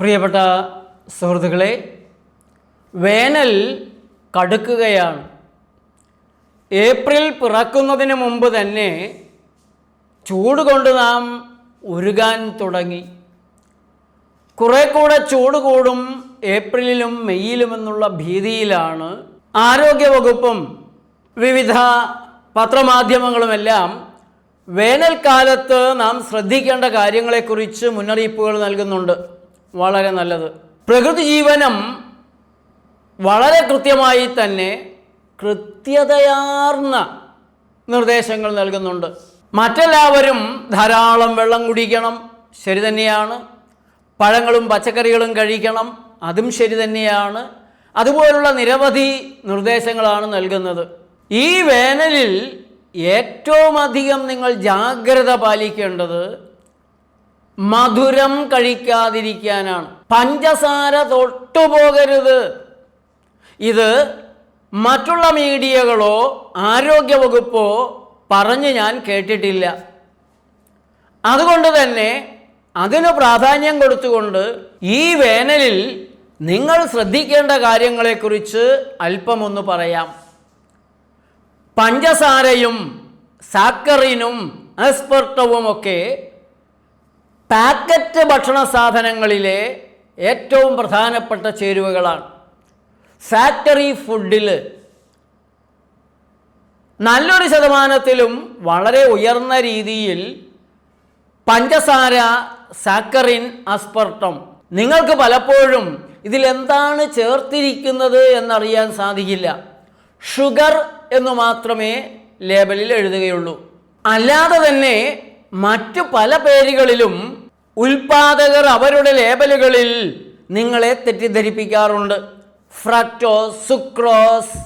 പ്രിയപ്പെട്ട സുഹൃത്തുക്കളെ വേനൽ കടുക്കുകയാണ്. ഏപ്രിൽ പിറക്കുന്നതിന് മുമ്പ് തന്നെ ചൂട് കൊണ്ട് നാം ഉരുകാൻ തുടങ്ങി. കുറെ കൂടെ ചൂട് കൂടും ഏപ്രിലിലും മെയ്യിലും എന്നുള്ള ഭീതിയിലാണ് ആരോഗ്യവകുപ്പും വിവിധ പത്രമാധ്യമങ്ങളുമെല്ലാം വേനൽക്കാലത്ത് നാം ശ്രദ്ധിക്കേണ്ട കാര്യങ്ങളെക്കുറിച്ച് മുന്നറിയിപ്പുകൾ നൽകുന്നുണ്ട്. വളരെ നല്ലത്. പ്രകൃതി ജീവനം വളരെ കൃത്യമായി തന്നെ കൃത്യതയാർന്ന നിർദ്ദേശങ്ങൾ നൽകുന്നുണ്ട്. മറ്റെല്ലാവരും ധാരാളം വെള്ളം കുടിക്കണം ശരി തന്നെയാണ്. പഴങ്ങളും പച്ചക്കറികളും കഴിക്കണം അതും ശരി തന്നെയാണ്. അതുപോലുള്ള നിരവധി നിർദ്ദേശങ്ങളാണ് നൽകുന്നത്. ഈ വേനലിൽ ഏറ്റവും അധികം നിങ്ങൾ ജാഗ്രത പാലിക്കേണ്ടത് മധുരം കഴിക്കാതിരിക്കാനാണ്. പഞ്ചസാര തൊട്ടുപോകരുത്. ഇത് മറ്റുള്ള മീഡിയകളോ ആരോഗ്യവകുപ്പോ പറഞ്ഞ് ഞാൻ കേട്ടിട്ടില്ല. അതുകൊണ്ട് തന്നെ അതിന് പ്രാധാന്യം കൊടുത്തുകൊണ്ട് ഈ വേനലിൽ നിങ്ങൾ ശ്രദ്ധിക്കേണ്ട കാര്യങ്ങളെക്കുറിച്ച് അല്പമൊന്ന് പറയാം. പഞ്ചസാരയും സാക്കറിനും അസ്പർട്ടവുമൊക്കെ പാക്കറ്റ് ഭക്ഷണ സാധനങ്ങളിലെ ഏറ്റവും പ്രധാനപ്പെട്ട ചേരുവകളാണ്. ഫാക്ടറി ഫുഡിൽ നല്ലൊരു ശതമാനത്തിലും വളരെ ഉയർന്ന രീതിയിൽ പഞ്ചസാര സാക്കറിൻ അസ്പർട്ടം. നിങ്ങൾക്ക് പലപ്പോഴും ഇതിലെന്താണ് ചേർത്തിരിക്കുന്നത് എന്നറിയാൻ സാധിക്കില്ല. ഷുഗർ എന്ന് മാത്രമേ ലേബലിൽ എഴുതുകയുള്ളൂ. അല്ലാതെ തന്നെ മറ്റു പല പേരുകളിലും ഉൽപാദകർ അവരുടെ ലേബലുകളിൽ നിങ്ങളെ തെറ്റിദ്ധരിപ്പിക്കാറുണ്ട്. Fructose sucrose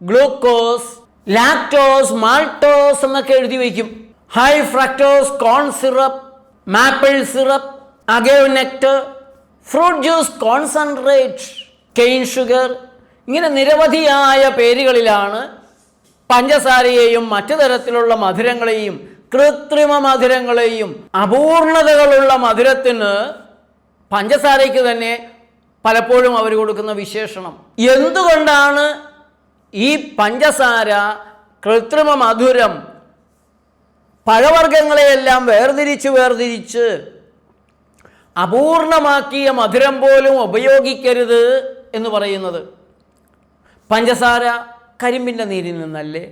glucose lactose maltose എന്നൊക്കെ എഴുതി വയ്ക്കും. High fructose corn syrup maple syrup agave nectar fruit juice concentrate cane sugar ഇങ്ങനെ നിരവധിയായ പേരുകളിലാണ് പഞ്ചസാരയെയും മറ്റു തരത്തിലുള്ള മധുരങ്ങളെയും കൃത്രിമ മധുരങ്ങളെയും അപൂർണതകളുള്ള മധുരത്തിന് പഞ്ചസാരയ്ക്ക് തന്നെ പലപ്പോഴും അവർ കൊടുക്കുന്ന വിശേഷണം. എന്തുകൊണ്ടാണ് ഈ പഞ്ചസാര കൃത്രിമ മധുരം പഴവർഗങ്ങളെയെല്ലാം വേർതിരിച്ച് വേർതിരിച്ച് അപൂർണമാക്കിയ മധുരം പോലും ഉപയോഗിക്കരുത് എന്ന് പറയുന്നത്? പഞ്ചസാര കരിമ്പിന്റെ നീരിൽ നിന്നല്ലേ?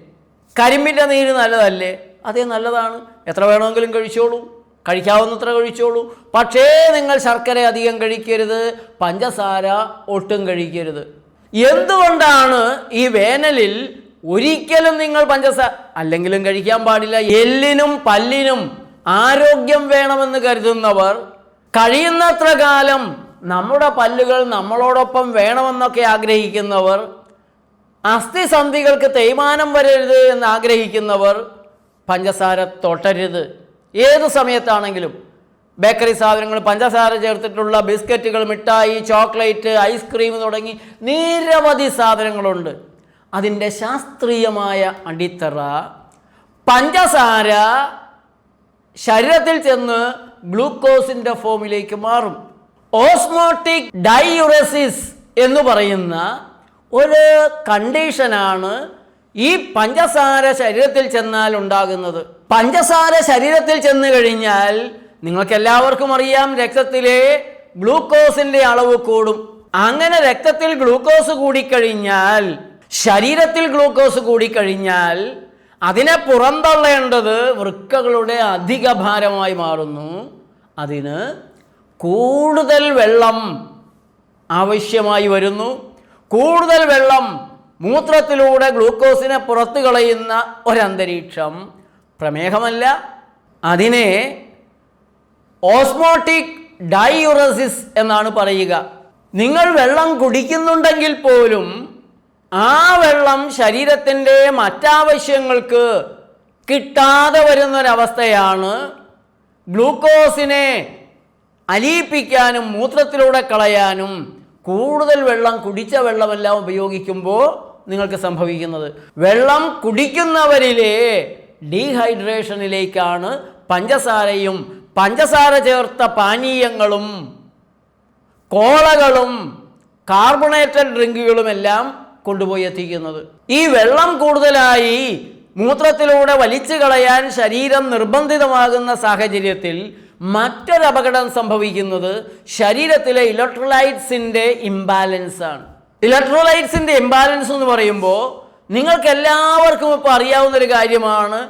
കരിമ്പിന്റെ നീര് നല്ലതല്ലേ? അതേ നല്ലതാണ്. എത്ര വേണമെങ്കിലും കഴിച്ചോളൂ. കഴിക്കാവുന്നത്ര കഴിച്ചോളൂ. പക്ഷേ നിങ്ങൾ ശർക്കര അധികം കഴിക്കരുത് പഞ്ചസാര ഒട്ടും കഴിക്കരുത്. എന്തുകൊണ്ടാണ് ഈ വേനലിൽ ഒരിക്കലും നിങ്ങൾ പഞ്ചസാര അല്ലെങ്കിലും കഴിക്കാൻ പാടില്ല. എല്ലിനും പല്ലിനും ആരോഗ്യം വേണമെന്ന് കരുതുന്നവർ കഴിയുന്നത്ര കാലം നമ്മുടെ പല്ലുകൾ നമ്മളോടൊപ്പം വേണമെന്നൊക്കെ ആഗ്രഹിക്കുന്നവർ അസ്ഥിസന്ധികൾക്ക് തേയ്മാനം വരരുത് എന്ന് ആഗ്രഹിക്കുന്നവർ പഞ്ചസാര തൊട്ടരുത്. ഏത് സമയത്താണെങ്കിലും ബേക്കറി സാധനങ്ങൾ പഞ്ചസാര ചേർത്തിട്ടുള്ള ബിസ്ക്കറ്റുകൾ മിഠായി ചോക്ലേറ്റ് ഐസ്ക്രീം തുടങ്ങി നിരവധി സാധനങ്ങളുണ്ട്. അതിന്റെ ശാസ്ത്രീയമായ അടിത്തറ പഞ്ചസാര ശരീരത്തിൽ ചെന്ന് ഗ്ലൂക്കോസിന്റെ ഫോമിലേക്ക് മാറും. ഓസ്മോട്ടിക് ഡൈയുറസിസ് എന്ന് പറയുന്ന ഒരു കണ്ടീഷനാണ് ഈ പഞ്ചസാര ശരീരത്തിൽ ചെന്നാൽ ഉണ്ടാകുന്നത്. പഞ്ചസാര ശരീരത്തിൽ ചെന്ന് കഴിഞ്ഞാൽ നിങ്ങൾക്ക് എല്ലാവർക്കും അറിയാം രക്തത്തിലെ ഗ്ലൂക്കോസിന്റെ അളവ് കൂടും. അങ്ങനെ രക്തത്തിൽ ഗ്ലൂക്കോസ് കൂടിക്കഴിഞ്ഞാൽ ശരീരത്തിൽ ഗ്ലൂക്കോസ് കൂടിക്കഴിഞ്ഞാൽ അതിനെ പുറന്തള്ളേണ്ടത് വൃക്കകളുടെ അധിക ഭാരമായി മാറുന്നു. അതിന് കൂടുതൽ വെള്ളം ആവശ്യമായി വരുന്നു. കൂടുതൽ വെള്ളം മൂത്രത്തിലൂടെ ഗ്ലൂക്കോസിനെ പുറത്തു കളയുന്ന ഒരന്തരീക്ഷം. പ്രമേഹമല്ല. അതിനെ ഓസ്മോട്ടിക് ഡൈയുറസിസ് എന്നാണ് പറയുക. നിങ്ങൾ വെള്ളം കുടിക്കുന്നുണ്ടെങ്കിൽ പോലും ആ വെള്ളം ശരീരത്തിന്റെ മറ്റാവശ്യങ്ങൾക്ക് കിട്ടാതെ വരുന്നൊരവസ്ഥയാണ് ഗ്ലൂക്കോസിനെ അലിയിപ്പിക്കാനും മൂത്രത്തിലൂടെ കളയാനും കൂടുതൽ വെള്ളം കുടിച്ച വെള്ളമെല്ലാം ഉപയോഗിക്കുമ്പോൾ നിങ്ങൾക്ക് സംഭവിക്കുന്നത്? വെള്ളം കുടിക്കുന്നവരിലെ ഡീഹൈഡ്രേഷനിലേക്കാണ് പഞ്ചസാരയും പഞ്ചസാര ചേർത്ത പാനീയങ്ങളും കോളകളും കാർബണേറ്റഡ് ഡ്രിങ്കുകളും എല്ലാം കൊണ്ടുപോയി എത്തിക്കുന്നത്. ഈ വെള്ളം കൂടുതലായി മൂത്രത്തിലൂടെ വലിച്ചു കളയാൻ ശരീരം നിർബന്ധിതമാകുന്ന സാഹചര്യത്തിൽ മറ്റൊരപകടം സംഭവിക്കുന്നത് ശരീരത്തിലെ ഇലക്ട്രോലൈറ്റ്സിന്റെ ഇംബാലൻസാണ്. ഇലക്ട്രോലൈറ്റ്സിന്റെ ഇംബാലൻസ് എന്ന് പറയുമ്പോൾ നിങ്ങൾക്ക് എല്ലാവർക്കും ഇപ്പോൾ അറിയാവുന്ന ഒരു കാര്യമാണ്.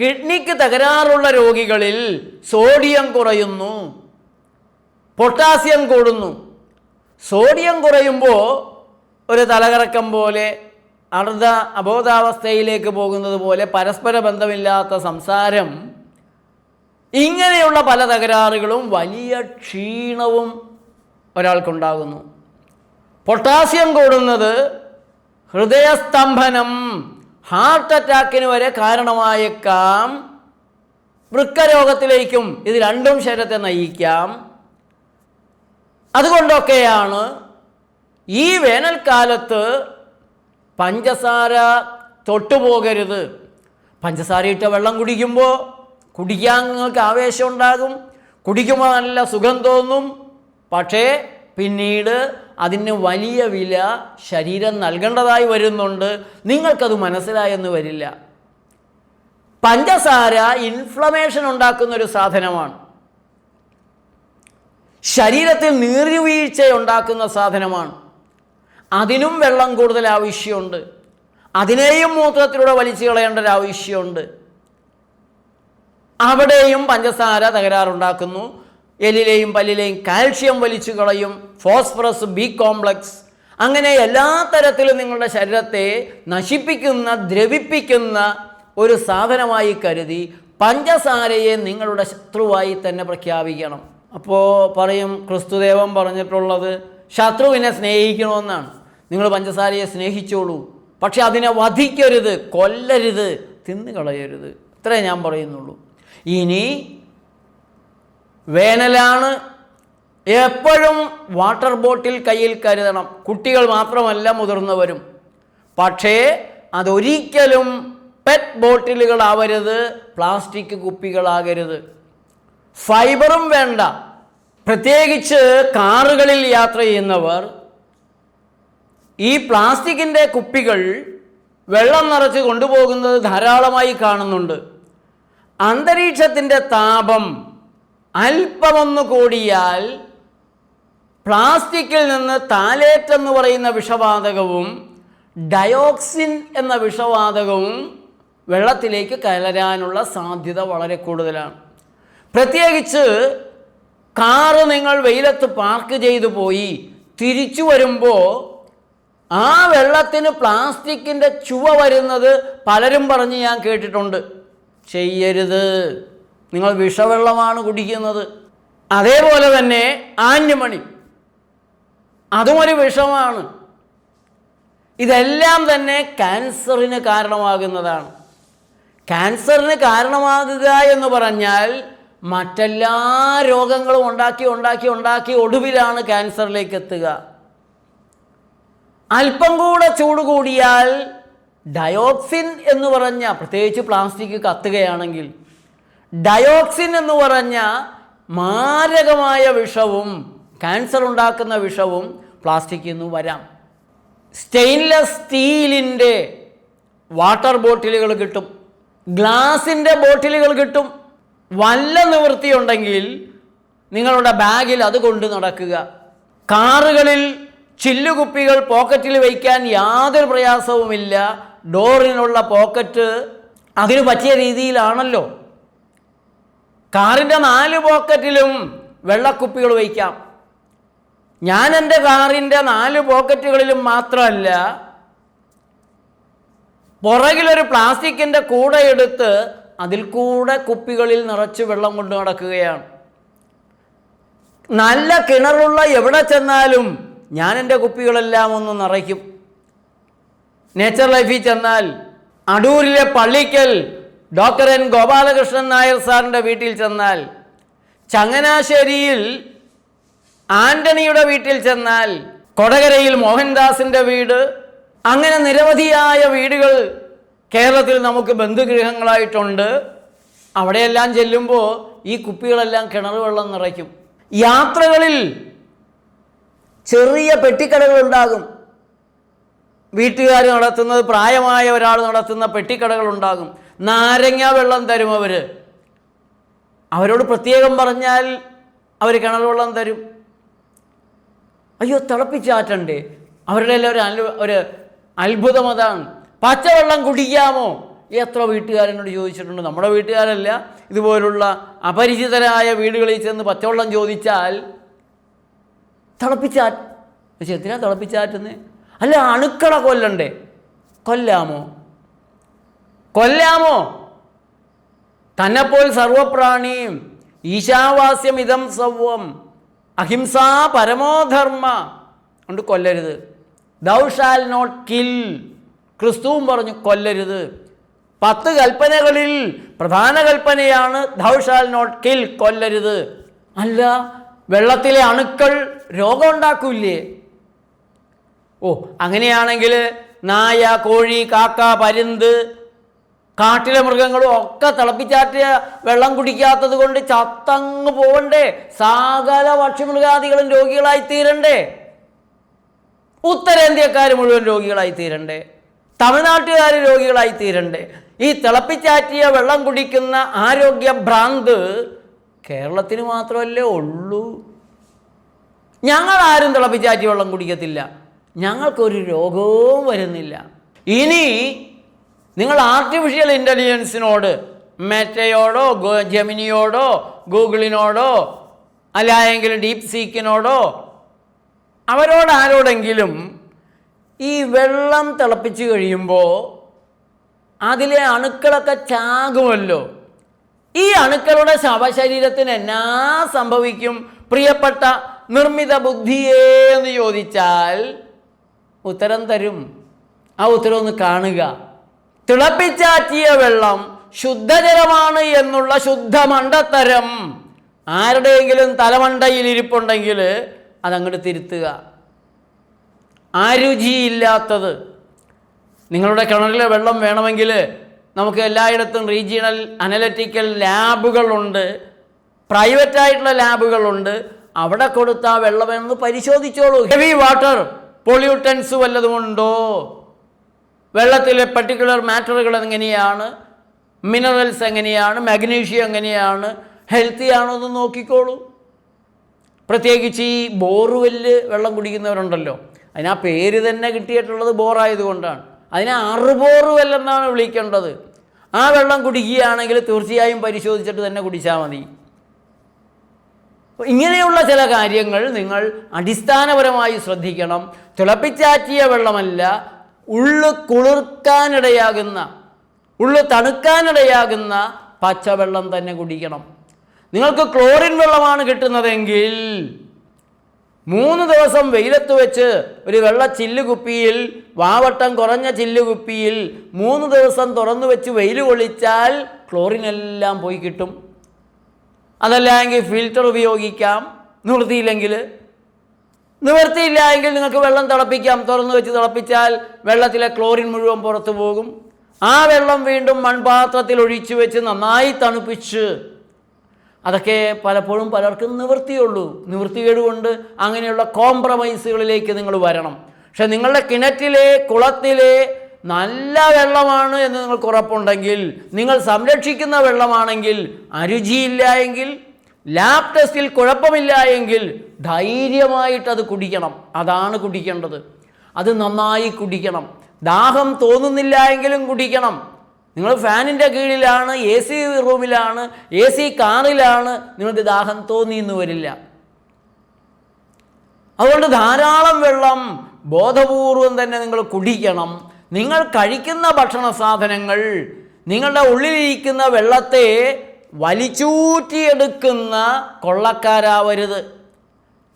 കിഡ്നിക്ക് തകരാറുള്ള രോഗികളിൽ സോഡിയം കുറയുന്നു. പൊട്ടാസ്യം കൂടുന്നു. സോഡിയം കുറയുമ്പോൾ ഒരു തലകറക്കം പോലെ അർദ്ധ അബോധാവസ്ഥയിലേക്ക് പോകുന്നത് പോലെ പരസ്പര ബന്ധമില്ലാത്ത സംസാരം ഇങ്ങനെയുള്ള പല തകരാറുകളും വലിയ ക്ഷീണവും ഒരാൾക്കുണ്ടാകുന്നു. പൊട്ടാസ്യം കൂടുന്നത് ഹൃദയസ്തംഭനം ഹാർട്ട് അറ്റാക്കിന് വരെ കാരണമായേക്കാം. വൃക്കരോഗത്തിലേക്കും ഇത് രണ്ടും ശരീരത്തെ നയിക്കാം. അതുകൊണ്ടൊക്കെയാണ് ഈ വേനൽക്കാലത്ത് പഞ്ചസാര തൊട്ടുപോകരുത്. പഞ്ചസാരയിട്ട വെള്ളം കുടിക്കുമ്പോൾ കുടിക്കാൻ നിങ്ങൾക്ക് ആവേശം ഉണ്ടാകും കുടിക്കുമ്പോൾ നല്ല സുഖം തോന്നും. പക്ഷേ പിന്നീട് അതിന് വലിയ വില ശരീരം നൽകേണ്ടതായി വരുന്നുണ്ട്. നിങ്ങൾക്കത് മനസ്സിലായെന്ന് വരില്ല. പഞ്ചസാര ഇൻഫ്ലമേഷൻ ഉണ്ടാക്കുന്ന ഒരു സാധനമാണ്. ശരീരത്തിൽ നീർവീഴ്ച ഉണ്ടാക്കുന്ന സാധനമാണ്. അതിനും വെള്ളം കൂടുതൽ ആവശ്യമുണ്ട്. അതിനെയും മൂത്രത്തിലൂടെ വലിച്ചു കളയേണ്ട ഒരു ആവശ്യമുണ്ട്. അവിടെയും പഞ്ചസാര തകരാറുണ്ടാക്കുന്നു. എല്ലിലെയും പല്ലിലെയും കാൽഷ്യം വലിച്ചു കളയും ഫോസ്ഫറസ് ബി കോംപ്ലക്സ്. അങ്ങനെ എല്ലാ തരത്തിലും നിങ്ങളുടെ ശരീരത്തെ നശിപ്പിക്കുന്ന ദ്രവിപ്പിക്കുന്ന ഒരു സാധനമായി കരുതി പഞ്ചസാരയെ നിങ്ങളുടെ ശത്രുവായി തന്നെ പ്രഖ്യാപിക്കണം. അപ്പോൾ പറയും ക്രിസ്തുദേവൻ പറഞ്ഞിട്ടുള്ളത് ശത്രുവിനെ സ്നേഹിക്കണമെന്നാണ്. നിങ്ങൾ പഞ്ചസാരയെ സ്നേഹിച്ചോളൂ. പക്ഷെ അതിനെ വധിക്കരുത് കൊല്ലരുത് തിന്നുകളയരുത്. ഇത്രേ ഞാൻ പറയുന്നുള്ളൂ. ഇനി വേനലാണ് എപ്പോഴും വാട്ടർ ബോട്ടിൽ കയ്യിൽ കരുതണം. കുട്ടികൾ മാത്രമല്ല മുതിർന്നവരും. പക്ഷേ അതൊരിക്കലും പെറ്റ് ബോട്ടിലുകളാവരുത് പ്ലാസ്റ്റിക് കുപ്പികളാകരുത്. ഫൈബറും വേണ്ട. പ്രത്യേകിച്ച് കാറുകളിൽ യാത്ര ചെയ്യുന്നവർ ഈ പ്ലാസ്റ്റിക്കിന്റെ കുപ്പികൾ വെള്ളം നിറച്ച് കൊണ്ടുപോകുന്നത് ധാരാളമായി കാണുന്നുണ്ട്. അന്തരീക്ഷത്തിന്റെ താപം അല്പമൊന്ന് കൂടിയാൽ പ്ലാസ്റ്റിക്കിൽ നിന്ന് താലേറ്റ് എന്ന് പറയുന്ന വിഷവാതകവും ഡയോക്സിൻ എന്ന വിഷവാതകവും വെള്ളത്തിലേക്ക് കലരാനുള്ള സാധ്യത വളരെ കൂടുതലാണ്. പ്രത്യേകിച്ച് കാറ് നിങ്ങൾ വെയിലത്ത് പാർക്ക് ചെയ്തു പോയി തിരിച്ചു വരുമ്പോൾ ആ വെള്ളത്തിന് പ്ലാസ്റ്റിക്കിന്റെ ചുവ വരുന്നത് പലരും പറഞ്ഞ് ഞാൻ കേട്ടിട്ടുണ്ട്. ചെയ്യരുത്. നിങ്ങൾ വിഷവെള്ളമാണ് കുടിക്കുന്നത്. അതേപോലെ തന്നെ ആഞ്ഞുമണി. അതും ഒരു വിഷമാണ്. ഇതെല്ലാം തന്നെ ക്യാൻസറിന് കാരണമാകുന്നതാണ്. ക്യാൻസറിന് കാരണമാകുക എന്ന് പറഞ്ഞാൽ മറ്റെല്ലാ രോഗങ്ങളും ഉണ്ടാക്കി ഉണ്ടാക്കി ഉണ്ടാക്കി ഒടുവിലാണ് ക്യാൻസറിലേക്ക് എത്തുക. അല്പം കൂടെ ചൂട് കൂടിയാൽ ഡയോക്സിൻ എന്ന് പറഞ്ഞ പ്രത്യേകിച്ച് പ്ലാസ്റ്റിക് കത്തുകയാണെങ്കിൽ ഡയോക്സിൻ എന്ന് പറഞ്ഞ മാരകമായ വിഷവും ക്യാൻസർ ഉണ്ടാക്കുന്ന വിഷവും പ്ലാസ്റ്റിക്കിൽ നിന്ന് വരാം. സ്റ്റെയിൻലെസ് സ്റ്റീലിന്റെ വാട്ടർ ബോട്ടിലുകൾ കിട്ടും. ഗ്ലാസിന്റെ ബോട്ടിലുകൾ കിട്ടും. വല്ല നിവൃത്തിയുണ്ടെങ്കിൽ നിങ്ങളുടെ ബാഗിൽ അത് കൊണ്ട് നടക്കുക. കാറുകളിൽ ചില്ലുകുപ്പികൾ പോക്കറ്റിൽ വയ്ക്കാൻ യാതൊരു പ്രയാസവുമില്ല. ഡോറിനുള്ള പോക്കറ്റ് അതിന് പറ്റിയ രീതിയിലാണല്ലോ. കാറിന്റെ നാല് പോക്കറ്റിലും വെള്ളക്കുപ്പികൾ വയ്ക്കാം ഞാൻ എന്റെ കാറിന്റെ നാല് പോക്കറ്റുകളിലും മാത്രമല്ല പുറകിലൊരു പ്ലാസ്റ്റിക്കിന്റെ കൂടെ എടുത്ത് അതിൽ കൂടെ കുപ്പികളിൽ നിറച്ച് വെള്ളം കൊണ്ടു നടക്കുകയാണ്. നല്ല കിണറുള്ള എവിടെ ചെന്നാലും ഞാൻ എന്റെ കുപ്പികളെല്ലാം ഒന്ന് നിറയ്ക്കും. നേച്ചർ ലൈഫിൽ ചെന്നാൽ അടൂരിലെ പള്ളിക്കൽ ഡോക്ടർ എൻ ഗോപാലകൃഷ്ണൻ നായർ സാറിന്റെ വീട്ടിൽ ചെന്നാൽ ചങ്ങനാശ്ശേരിയിൽ ആന്റണിയുടെ വീട്ടിൽ ചെന്നാൽ കൊടകരയിൽ മോഹൻദാസിന്റെ വീട് അങ്ങനെ നിരവധിയായ വീടുകൾ കേരളത്തിൽ നമുക്ക് ബന്ധുഗൃഹങ്ങളായിട്ടുണ്ട്. അവിടെയെല്ലാം ചെല്ലുമ്പോൾ ഈ കുപ്പികളെല്ലാം കിണർ വെള്ളം നിറയ്ക്കും. യാത്രകളിൽ ചെറിയ പെട്ടിക്കടകൾ ഉണ്ടാകും. വീട്ടുകാർ നടത്തുന്നത് പ്രായമായ ഒരാൾ നടത്തുന്ന പെട്ടിക്കടകൾ ഉണ്ടാകും. നാരങ്ങ വെള്ളം തരും അവർ അവരോട് പ്രത്യേകം പറഞ്ഞാൽ അവർ കിണർ വെള്ളം തരും. അയ്യോ തിളപ്പിച്ചാറ്റണ്ടേ? അവരുടെ എല്ലാം ഒരു അത്ഭു- ഒരു അത്ഭുതം അതാണ്. പച്ചവെള്ളം കുടിക്കാമോ? എത്ര വീട്ടുകാരനോട് ചോദിച്ചിട്ടുണ്ട്. നമ്മുടെ വീട്ടുകാരല്ല ഇതുപോലുള്ള അപരിചിതരായ വീടുകളിൽ ചെന്ന് പച്ചവെള്ളം ചോദിച്ചാൽ തിളപ്പിച്ചാ പക്ഷെ എന്തിനാ തിളപ്പിച്ചാറ്റുന്നേ? അല്ല അണുക്കള കൊല്ലണ്ടേ? കൊല്ലാമോ? കൊല്ലാമോ? തന്നെപ്പോൽ സർവപ്രാണിയും ഈശാവാസ്യം ഇതം സവ്വം അഹിംസാ പരമോധർമ്മ കൊണ്ട് കൊല്ലരുത്. ദൗ ഷാൽ നോട്ട് കിൽ ക്രിസ്തുവും പറഞ്ഞു കൊല്ലരുത്. പത്ത് കൽപ്പനകളിൽ പ്രധാന കൽപ്പനയാണ് ദൗ ഷാൽ നോട്ട് കിൽ കൊല്ലരുത്. അല്ല വെള്ളത്തിലെ അണുക്കൾ രോഗം ഉണ്ടാക്കൂലേ ഓ അങ്ങനെയാണെങ്കിൽ നായ കോഴി കാക്ക പരുന്ത് കാട്ടിലെ മൃഗങ്ങളും ഒക്കെ തിളപ്പിച്ചാറ്റിയ വെള്ളം കുടിക്കാത്തത് കൊണ്ട് ചത്തങ്ങ് പോകണ്ടേ സകല പക്ഷിമൃഗാദികളും രോഗികളായി തീരണ്ടേ. ഉത്തരേന്ത്യക്കാർ മുഴുവൻ രോഗികളായി തീരണ്ടേ. തമിഴ്നാട്ടുകാർ രോഗികളായി തീരണ്ടേ. ഈ തിളപ്പിച്ചാറ്റിയ വെള്ളം കുടിക്കുന്ന ആരോഗ്യ ഭ്രാന്ത് കേരളത്തിന് മാത്രമല്ലേ ഉള്ളൂ. ഞങ്ങൾ ആരും തിളപ്പിച്ചാറ്റി വെള്ളം കുടിക്കത്തില്ല. ഞങ്ങൾക്കൊരു രോഗവും വരുന്നില്ല. ഇനി നിങ്ങൾ ആർട്ടിഫിഷ്യൽ ഇന്റലിജൻസിനോട് മെറ്റയോടോ ജമിനിയോടോ ഗൂഗിളിനോടോ അല്ലായെങ്കിൽ ഡീപ് സീക്കിനോടോ അവരോട് ആരോടെങ്കിലും ഈ വെള്ളം തിളപ്പിച്ച് കഴിയുമ്പോൾ അതിലെ അണുക്കളൊക്കെ ചാകുമല്ലോ. ഈ അണുക്കളുടെ ശവശരീരത്തിന് എന്നാ സംഭവിക്കും? പ്രിയപ്പെട്ട നിർമ്മിത ബുദ്ധിയേ എന്ന് ചോദിച്ചാൽ ഉത്തരം തരും. ആ ഉത്തരം ഒന്ന് കാണുക. തിളപ്പിച്ചാറ്റിയ വെള്ളം ശുദ്ധജലമാണ് എന്നുള്ള ശുദ്ധമണ്ടത്തരം. ആരുടെയെങ്കിലും തലമണ്ടയിൽ ഇരിപ്പുണ്ടെങ്കിൽ അതങ്ങോട്ട് തിരുത്തുക. ആരുചിയില്ലാത്തത്. നിങ്ങളുടെ കിണറിലെ വെള്ളം വേണമെങ്കിൽ നമുക്ക് എല്ലായിടത്തും റീജിയണൽ അനലറ്റിക്കൽ ലാബുകളുണ്ട്. പ്രൈവറ്റായിട്ടുള്ള ലാബുകളുണ്ട്. അവിടെ കൊടുത്ത വെള്ളമെന്ന് പരിശോധിച്ചോളൂ. ഹെവി വാട്ടർ പൊള്യൂട്ടൻസ് വല്ലതുമുണ്ടോ? വെള്ളത്തിലെ പർട്ടിക്കുലർ മാറ്ററുകൾ എങ്ങനെയാണ്? മിനറൽസ് എങ്ങനെയാണ്? മാഗ്നീഷ്യം എങ്ങനെയാണ്? ഹെൽത്തി ആണോ എന്ന് നോക്കിക്കോളൂ. പ്രത്യേകിച്ച് ഈ ബോർവെല്ല് വെള്ളം കുടിക്കുന്നവരുണ്ടല്ലോ. അതിനാ പേര് തന്നെ കിട്ടിയിട്ടുള്ളത് ബോറായതുകൊണ്ടാണ് അതിനെ അറുബോറുവെല്ലെന്നാണ് വിളിക്കേണ്ടത്. ആ വെള്ളം കുടിക്കുകയാണെങ്കിൽ തീർച്ചയായും പരിശോധിച്ചിട്ട് തന്നെ കുടിച്ചാൽ മതി. ഇങ്ങനെയുള്ള ചില കാര്യങ്ങൾ നിങ്ങൾ അടിസ്ഥാനപരമായി ശ്രദ്ധിക്കണം. തിളപ്പിച്ചാറ്റിയ വെള്ളമല്ല ഉള്ളു കുളിർക്കാനിടയാകുന്ന ഉള്ളു തണുക്കാനിടയാകുന്ന പച്ചവെള്ളം തന്നെ കുടിക്കണം. നിങ്ങൾക്ക് ക്ലോറിൻ വെള്ളമാണ് കിട്ടുന്നതെങ്കിൽ മൂന്ന് ദിവസം വെയിലത്ത് വെച്ച് ഒരു വെള്ള ചില്ലുകുപ്പിയിൽ വാവട്ടം കുറഞ്ഞ ചില്ലുകുപ്പിയിൽ മൂന്ന് ദിവസം തുറന്നു വെച്ച് വെയിൽ കൊള്ളിച്ചാൽ ക്ലോറിൻ എല്ലാം പോയി കിട്ടും. അതല്ലെങ്കിൽ ഫിൽറ്റർ ഉപയോഗിക്കാം. നിവൃത്തിയില്ലെങ്കിൽ നിവൃത്തിയില്ല എങ്കിൽ നിങ്ങൾക്ക് വെള്ളം തിളപ്പിക്കാം. തുറന്നു വെച്ച് തിളപ്പിച്ചാൽ വെള്ളത്തിലെ ക്ലോറിൻ മുഴുവൻ പുറത്തു പോകും. ആ വെള്ളം വീണ്ടും മൺപാത്രത്തിൽ ഒഴിച്ചു വെച്ച് നന്നായി തണുപ്പിച്ച് അതൊക്കെ പലപ്പോഴും പലർക്കും നിവൃത്തിയുള്ളൂ നിവൃത്തികേടുകൊണ്ട് അങ്ങനെയുള്ള കോംപ്രമൈസുകളിലേക്ക് നിങ്ങൾ വരണം. പക്ഷെ നിങ്ങളുടെ കിണറ്റിലെ കുളത്തിലെ നല്ല വെള്ളമാണ് എന്ന് നിങ്ങൾക്ക് ഉറപ്പുണ്ടെങ്കിൽ നിങ്ങൾ സംരക്ഷിക്കുന്ന വെള്ളമാണെങ്കിൽ അരുചിയില്ല എങ്കിൽ ലാബ് ടെസ്റ്റിൽ കുഴപ്പമില്ല എങ്കിൽ ധൈര്യമായിട്ട് അത് കുടിക്കണം. അതാണ് കുടിക്കേണ്ടത്. അത് നന്നായി കുടിക്കണം. ദാഹം തോന്നുന്നില്ല എങ്കിലും കുടിക്കണം. നിങ്ങൾ ഫാനിന്റെ കീഴിലാണ് എ സി റൂമിലാണ് എ സി കാറിലാണ് നിങ്ങൾക്ക് ദാഹം തോന്നിയെന്ന് വരില്ല. അതുകൊണ്ട് ധാരാളം വെള്ളം ബോധപൂർവം തന്നെ നിങ്ങൾ കുടിക്കണം. നിങ്ങൾ കഴിക്കുന്ന ഭക്ഷണ സാധനങ്ങൾ നിങ്ങളുടെ ഉള്ളിലിരിക്കുന്ന വെള്ളത്തെ വലിച്ചൂറ്റിയെടുക്കുന്ന കൊള്ളക്കാരാവരുത്.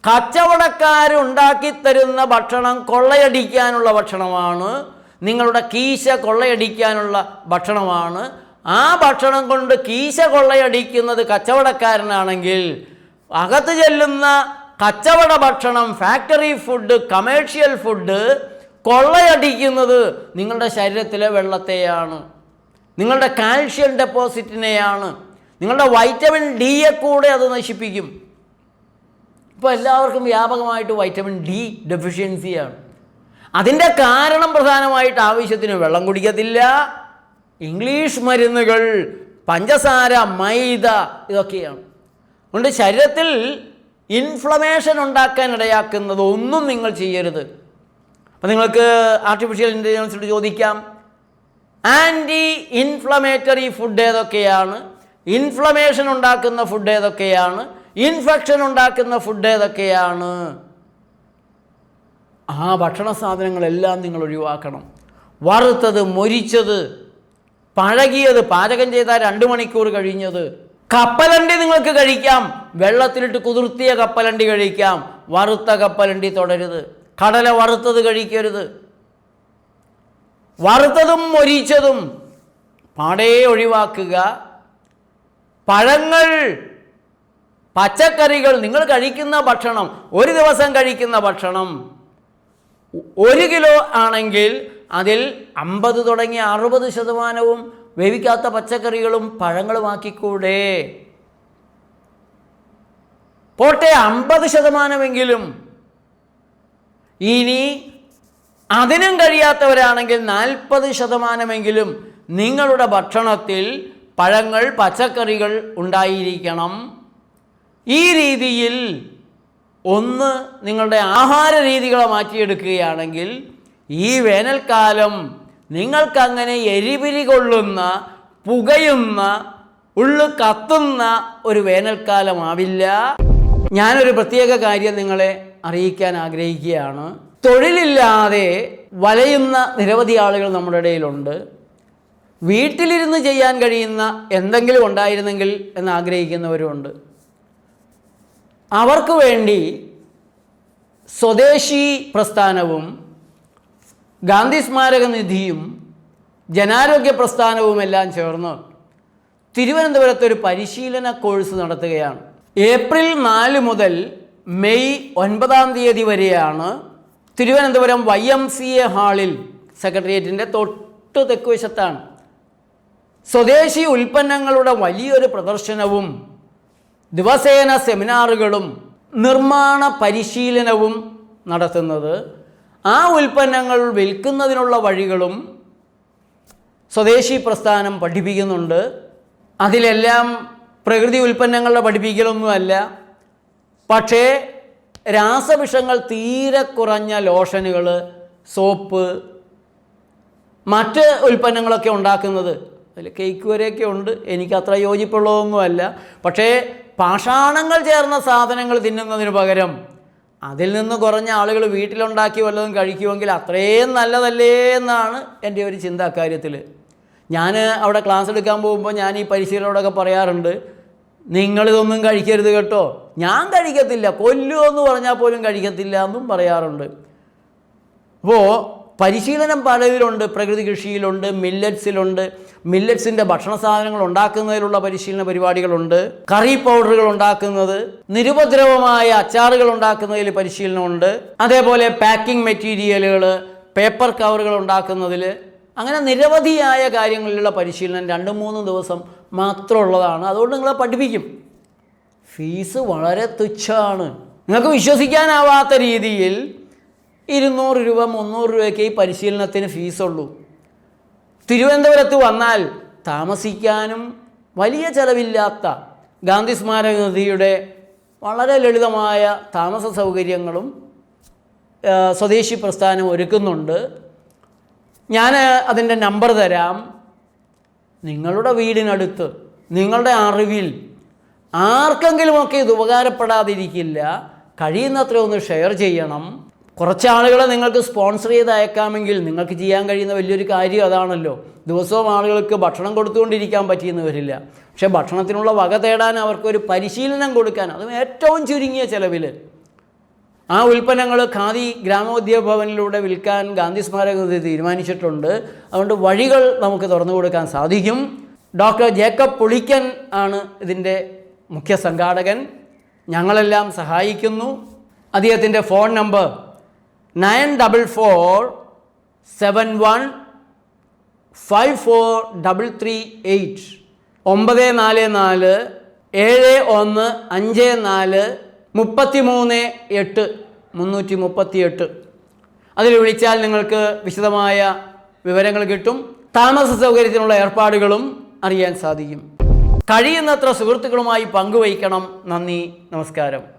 കച്ചവടക്കാരുണ്ടാക്കി തരുന്ന ഭക്ഷണം കൊള്ളയടിക്കാനുള്ള ഭക്ഷണമാണ് നിങ്ങളുടെ കീശ കൊള്ളയടിക്കാനുള്ള ഭക്ഷണമാണ്. ആ ഭക്ഷണം കൊണ്ട് കീശ കൊള്ളയടിക്കുന്നത് കച്ചവടക്കാരനാണെങ്കിൽ അകത്ത് ചെല്ലുന്ന കച്ചവട ഭക്ഷണം ഫാക്ടറി ഫുഡ് കമേഴ്ഷ്യൽ ഫുഡ് കൊള്ളയടിക്കുന്നത് നിങ്ങളുടെ ശരീരത്തിലെ വെള്ളത്തെയാണ്. നിങ്ങളുടെ കാൽഷ്യം ഡെപ്പോസിറ്റിനെയാണ്. നിങ്ങളുടെ വൈറ്റമിൻ ഡിയെ കൂടെ അത് നശിപ്പിക്കും. ഇപ്പോൾ എല്ലാവർക്കും വ്യാപകമായിട്ട് വൈറ്റമിൻ ഡി ഡെഫിഷ്യൻസിയാണ് അതിന്റെ കാരണം പ്രധാനമായിട്ട് ആവശ്യത്തിന് വെള്ളം കുടിക്കത്തില്ല ഇംഗ്ലീഷ് മരുന്നുകൾ പഞ്ചസാര മൈദ ഇതൊക്കെയാണ്. അതുകൊണ്ട് ശരീരത്തിൽ ഇൻഫ്ലമേഷൻ ഉണ്ടാക്കാൻ ഇടയാക്കുന്നത് ഒന്നും നിങ്ങൾ ചെയ്യരുത്. അപ്പം നിങ്ങൾക്ക് ആർട്ടിഫിഷ്യൽ ഇന്റലിജൻസിനോട് ചോദിക്കാം ആന്റി ഇൻഫ്ലമേറ്ററി ഫുഡ് ഏതൊക്കെയാണ്? ഇൻഫ്ലമേഷൻ ഉണ്ടാക്കുന്ന ഫുഡ് ഏതൊക്കെയാണ്? ഇൻഫെക്ഷൻ ഉണ്ടാക്കുന്ന ഫുഡ് ഏതൊക്കെയാണ്? ആ ഭക്ഷണ സാധനങ്ങളെല്ലാം നിങ്ങൾ ഒഴിവാക്കണം. വറുത്തത് മൊരിച്ചത് പഴകിയത് പാചകം ചെയ്താൽ രണ്ട് മണിക്കൂർ കഴിഞ്ഞത് കപ്പലണ്ടി നിങ്ങൾക്ക് കഴിക്കാം. വെള്ളത്തിലിട്ട് കുതിർത്തിയ കപ്പലണ്ടി കഴിക്കാം. വറുത്ത കപ്പലണ്ടി തുടരുത്. കടല വറുത്തത് കഴിക്കരുത്. വറുത്തതും മൊരിച്ചതും പാടേ ഒഴിവാക്കുക. പഴങ്ങൾ പച്ചക്കറികൾ നിങ്ങൾ കഴിക്കുന്ന ഭക്ഷണം ഒരു ദിവസം കഴിക്കുന്ന ഭക്ഷണം ഒരു കിലോ ആണെങ്കിൽ അതിൽ അമ്പത് തുടങ്ങി അറുപത് ശതമാനവും വേവിക്കാത്ത പച്ചക്കറികളും പഴങ്ങളുമാക്കിക്കൂടെ പോട്ടെ അമ്പത് ശതമാനമെങ്കിലും. ഇനി അതിനും കഴിയാത്തവരാണെങ്കിൽ നാൽപ്പത് ശതമാനമെങ്കിലും നിങ്ങളുടെ ഭക്ഷണത്തിൽ പഴങ്ങൾ പച്ചക്കറികൾ ഉണ്ടായിരിക്കണം. ഈ രീതിയിൽ ഒന്ന് നിങ്ങളുടെ ആഹാര രീതികളെ മാറ്റിയെടുക്കുകയാണെങ്കിൽ ഈ വേനൽക്കാലം നിങ്ങൾക്കങ്ങനെ എരിപിരി കൊള്ളുന്ന പുകയുന്ന ഉള്ളു കത്തുന്ന ഒരു വേനൽക്കാലമാവില്ല. ഞാനൊരു പ്രത്യേക കാര്യം നിങ്ങളെ അറിയിക്കാൻ ആഗ്രഹിക്കുകയാണ്. തൊഴിലില്ലാതെ വലയുന്ന നിരവധി ആളുകൾ നമ്മുടെ ഇടയിലുണ്ട്. വീട്ടിലിരുന്ന് ചെയ്യാൻ കഴിയുന്ന എന്തെങ്കിലും ഉണ്ടായിരുന്നെങ്കിൽ എന്ന് ആഗ്രഹിക്കുന്നവരുമുണ്ട് അവർക്ക് വേണ്ടി സ്വദേശി പ്രസ്ഥാനവും ഗാന്ധി സ്മാരക നിധിയും ജനാരോഗ്യ പ്രസ്ഥാനവും എല്ലാം ചേർന്ന് തിരുവനന്തപുരത്ത് ഒരു പരിശീലന കോഴ്സ് നടത്തുകയാണ്. ഏപ്രിൽ നാല് മുതൽ മെയ് ഒൻപതാം തീയതി വരെയാണ് Thiruvananthapuram Y M C A ഹാളിൽ സെക്രട്ടേറിയറ്റിന്റെ തൊട്ട് തെക്കുവശത്താണ്. സ്വദേശി ഉൽപ്പന്നങ്ങളുടെ വലിയൊരു പ്രദർശനവും ദിവസേന സെമിനാറുകളും നിർമ്മാണ പരിശീലനവും നടത്തുന്നത്. ആ ഉൽപ്പന്നങ്ങൾ വിൽക്കുന്നതിനുള്ള വഴികളും സ്വദേശി പ്രസ്ഥാനം പഠിപ്പിക്കുന്നുണ്ട്. അതിലെല്ലാം പ്രകൃതി ഉൽപ്പന്നങ്ങളുടെ പഠിപ്പിക്കലൊന്നുമല്ല. പക്ഷേ രാസവിഷങ്ങൾ തീരെ കുറഞ്ഞ ലോഷനുകൾ സോപ്പ് മറ്റ് ഉൽപ്പന്നങ്ങളൊക്കെ ഉണ്ടാക്കുന്നത് അതിൽ കേക്ക് വരെയൊക്കെ ഉണ്ട്. എനിക്ക് അത്ര യോജിപ്പുള്ളതൊന്നുമല്ല. പക്ഷേ പാഷാണങ്ങൾ ചേർന്ന സാധനങ്ങൾ തിന്നുന്നതിന് പകരം അതിൽ നിന്ന് കുറഞ്ഞ ആളുകൾ വീട്ടിലുണ്ടാക്കി വല്ലതും കഴിക്കുമെങ്കിൽ അത്രയും നല്ലതല്ലേ എന്നാണ് എന്റെ ഒരു ചിന്ത അക്കാര്യത്തിൽ ഞാൻ അവിടെ ക്ലാസ് എടുക്കാൻ പോകുമ്പോൾ ഞാൻ ഈ പരിശീലനോടൊക്കെ പറയാറുണ്ട് നിങ്ങളിതൊന്നും കഴിക്കരുത് കേട്ടോ. ഞാൻ കഴിക്കത്തില്ല. കൊല്ലുമെന്ന് പറഞ്ഞാൽ പോലും കഴിക്കത്തില്ല എന്നും പറയാറുണ്ട്. അപ്പോൾ പരിശീലനം പലതിലുണ്ട്. പ്രകൃതി കൃഷിയിലുണ്ട് മില്ലറ്റ്സിലുണ്ട്. മില്ലറ്റ്സിന്റെ ഭക്ഷണ സാധനങ്ങൾ ഉണ്ടാക്കുന്നതിലുള്ള പരിശീലന പരിപാടികളുണ്ട്. കറി പൗഡറുകൾ ഉണ്ടാക്കുന്നത് നിരുപദ്രവമായ അച്ചാറുകൾ ഉണ്ടാക്കുന്നതിൽ പരിശീലനമുണ്ട്. അതേപോലെ പാക്കിംഗ് മെറ്റീരിയലുകൾ പേപ്പർ കവറുകൾ ഉണ്ടാക്കുന്നതിൽ അങ്ങനെ നിരവധിയായ കാര്യങ്ങളിലുള്ള പരിശീലനം രണ്ട് മൂന്ന് ദിവസം മാത്രമുള്ളതാണ്. അതുകൊണ്ട് നിങ്ങളെ പഠിപ്പിക്കും. ഫീസ് വളരെ തുച്ഛമാണ്. നിങ്ങൾക്ക് വിശ്വസിക്കാനാവാത്ത രീതിയിൽ ഇരുന്നൂറ് രൂപ മുന്നൂറ് രൂപയ്ക്ക് ഈ പരിശീലനത്തിന് ഫീസുള്ളൂ. തിരുവനന്തപുരത്ത് വന്നാൽ താമസിക്കാനും വലിയ ചെലവില്ലാത്ത ഗാന്ധി സ്മാരക നിധിയുടെ വളരെ ലളിതമായ താമസ സൗകര്യങ്ങളും സ്വദേശി പ്രസ്ഥാനം ഒരുക്കുന്നുണ്ട്. ഞാൻ അതിന്റെ നമ്പർ തരാം. നിങ്ങളുടെ വീടിനടുത്ത് നിങ്ങളുടെ അറിവിൽ ആർക്കെങ്കിലുമൊക്കെ ഇത് ഉപകാരപ്പെടാതിരിക്കില്ല കഴിയുന്നത്ര ഒന്ന് ഷെയർ ചെയ്യണം. കുറച്ച് ആളുകളെ നിങ്ങൾക്ക് സ്പോൺസർ ചെയ്ത് അയക്കാമെങ്കിൽ നിങ്ങൾക്ക് ചെയ്യാൻ കഴിയുന്ന വലിയൊരു കാര്യം അതാണല്ലോ. ദിവസവും ആളുകൾക്ക് ഭക്ഷണം കൊടുത്തുകൊണ്ടിരിക്കാൻ പറ്റിയെന്ന് വരില്ല. പക്ഷേ ഭക്ഷണത്തിനുള്ള വക തേടാൻ അവർക്കൊരു പരിശീലനം കൊടുക്കാൻ അതും ഏറ്റവും ചുരുങ്ങിയ ചിലവിൽ ആ ഉൽപ്പന്നങ്ങൾ ഖാദി ഗ്രാമോദ്യോഗ ഭവനിലൂടെ വിൽക്കാൻ ഗാന്ധി സ്മാരക നിധി തീരുമാനിച്ചിട്ടുണ്ട്. അതുകൊണ്ട് വഴികൾ നമുക്ക് തുറന്നു കൊടുക്കാൻ സാധിക്കും. ഡോക്ടർ ജേക്കബ് പുളിക്കൻ ആണ് ഇതിന്റെ മുഖ്യ സംഘാടകൻ. ഞങ്ങളെല്ലാം സഹായിക്കുന്നു. അദ്ദേഹത്തിന്റെ phone number nine double four seven one five four double three eight ഒമ്പത് നാല് നാല് ഏഴ് ഒന്ന് അഞ്ച് നാല് മുപ്പത്തി മൂന്ന് എട്ട് മുന്നൂറ്റി മുപ്പത്തി എട്ട് അതിൽ വിളിച്ചാൽ നിങ്ങൾക്ക് വിശദമായ വിവരങ്ങൾ കിട്ടും. താമസ സൗകര്യത്തിനുള്ള ഏർപ്പാടുകളും അറിയാൻ സാധിക്കും. കഴിയുന്നത്ര സുഹൃത്തുക്കളുമായി പങ്കുവയ്ക്കണം. നന്ദി നമസ്കാരം.